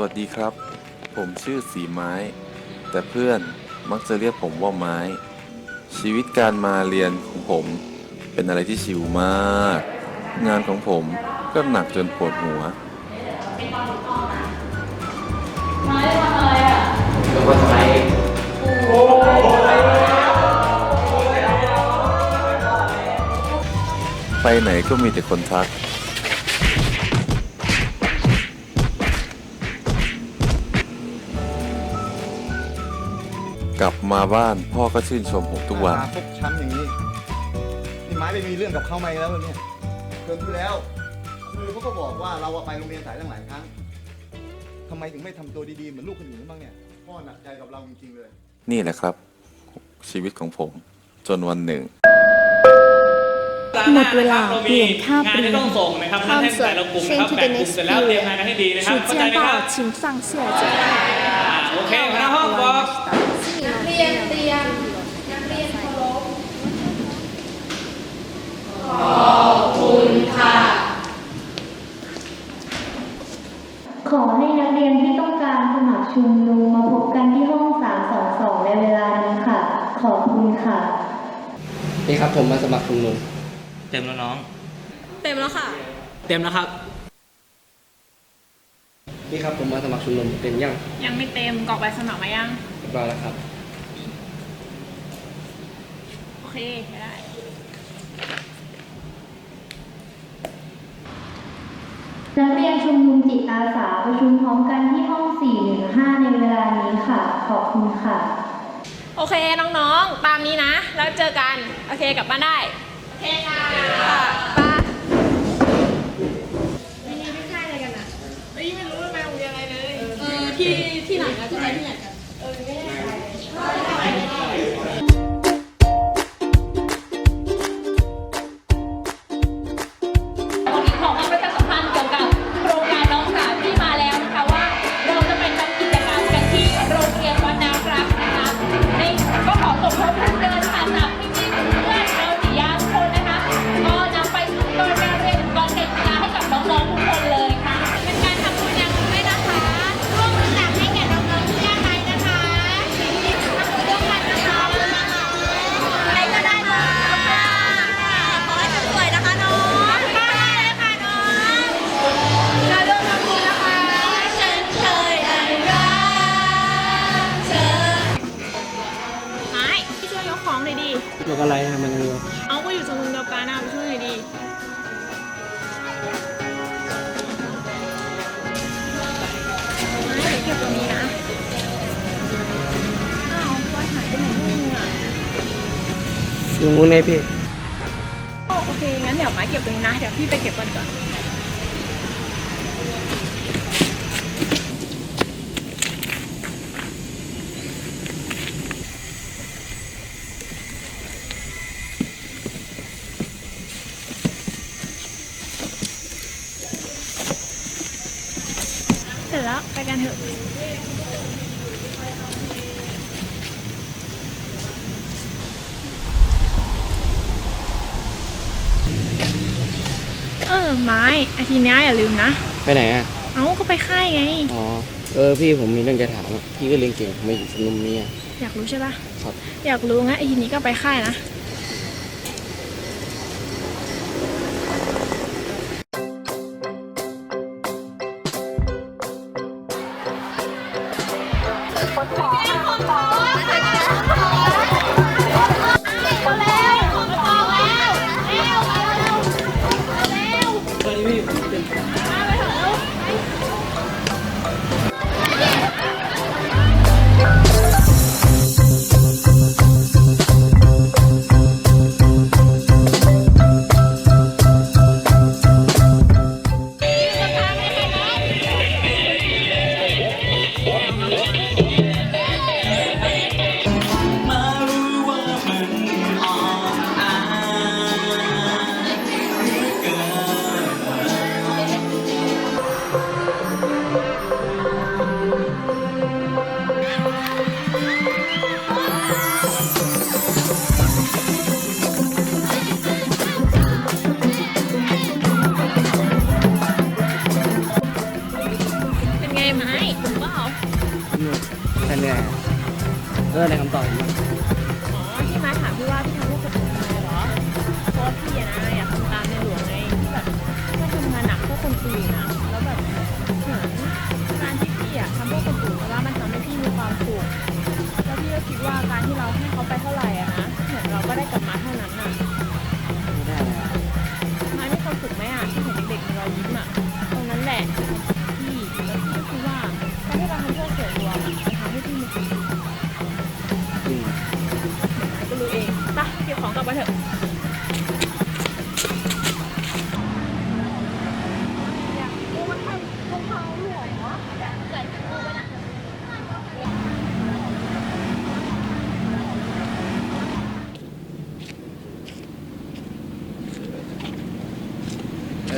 วัสดีครับ ผมชื่อสีไม้ แต่เพื่อนมักจะเรียกผมว่าไม้ ชีวิตการมาเรียนของผม เป็นอะไรที่ชิวมาก งานของผมก็หนักจนปวดหัวไปไหนก็มีแต่คนทัก กลับมาบ้านพ่อก็ชื่นชมผมทุกวัน มาฟกช้ำอย่างนี้ นี่ไม้ไปมีเรื่องกับเขาไหมแล้วเนี่ยเทอมที่แล้วครูเขาก็บอกว่าเราอะไปโรงเรียนสายตั้งหลายครั้งทำไมถึงไม่ทำตัวดีๆ เหมือนลูกคนอื่นบ้างเนี่ย พ่อหนักใจกับเราจริงๆเลย นี่แหละครับ ชีวิตของผม จนวันหนึ่ง หมดเวลาเปลี่ยนคาบ งาน เรีย ที่ น ต้องส่งนะครับท่านให้แต่ละกลุ่มนะครับ Change to แบ่ the งกลุ่ม next เสร็จแล้วเตรียมงานกันให้ดีนะครับ 时 เข้าใจ 间 ไหมครับ 到，请上课讲。 โอเคหัวหน้าห้องบอก นักเ รียนเตรียมนักเรียนเคารพขอให้นักเรียนที่ต้องการสมัครชุมนุมมาพบกันที่ห้อง 322 ในเวลานี้ค่ะ ขอบคุณค่ะ นี่ครับผมมาสมัครชุมนุม เต็มแล้วน้อง เต็มแล้วค่ะ เต็มแล้วครับ นี่ครับผมมาสมัครชุมนุมเป็นยังยังไม่เต็มกรอกใบสมัครมายังเรียบร้อยแล้วครับ โอ เคได้นักเรียนชุมนุมจิตอาสาประชุมพร้อมกันที่ห้อง 415 ในเวลานี้ค่ะ ขอบคุณค่ะ โอเค น้องๆ ตามนี้นะ แล้วเจอกัน โอเคกลับบ้านได้ โอเคค่ะค่ะไป้าไม่ใช่อะไรกันอะเอ้ยไม่รู้ว่าไปโรงเรียนอะไรเลย เออ ที่ที่ไหนนะจะไปที่ไหน ของหน่อยดิยกอะไรทำมันเร็วเอาก็อยู่ชุมนุมเดียวกันนะไปช่วยหน่อยดิไม่เดี๋ยวเก็บตรงนี้นะอ้าวว่าหายไปไหนนู่นอะอยู่นู้นไงพี่โอโอเคงั้นเดี๋ยวไม้เก็บตรงนี้นะ เดี๋ยวพี่ไปเก็บก่อนก่อน ไปกันเถอะเออไม้อาทีเนี้ยอย่าลืมนะ ไปไหนอะ เอ้าก็ไปค่ายไง อ๋อ เออพี่ผมมีเรื่องจะถามอะพี่ก็เรียนเก่งทำไมาอยู่ชุมนุมนี้อะอยากรู้ใช่ปะครับ อยากรู้งั้นไอาทีนี้ก็ไปค่ายนะ 我好碰 แค่เนี้ยเออในคำตอบผมอ๋อที่มาถามพี่ว่าพี่ทำเพื่อกฎหมายเหรอเพราะว่าพี่อะนะอยากทำตามในหลวงไงที่แบบถ้าทำงานหนักเพื่อคนอื่นนะแล้วแบบเหมือนการที่พี่อะทำเพื่อคนอื่นแล้วมันทำให้พี่มีความสุขแล้วพี่ก็คิดว่าการที่เราให้เขาไปเท่าไหร่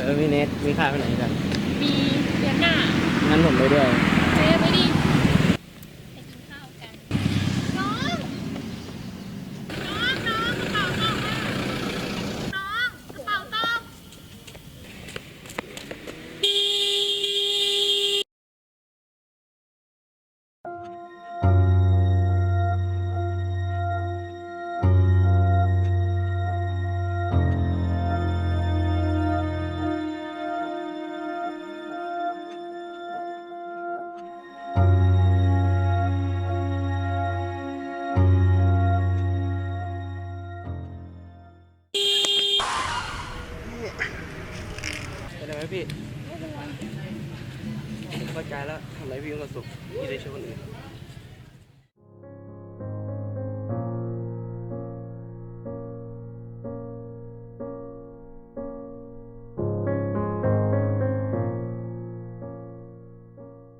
ออพี่เนทมีค่าไปไหนกัน มีเดือนหน้า งั้นผมไปด้วยเจ๊ไปดิ พี่ไม่เป็น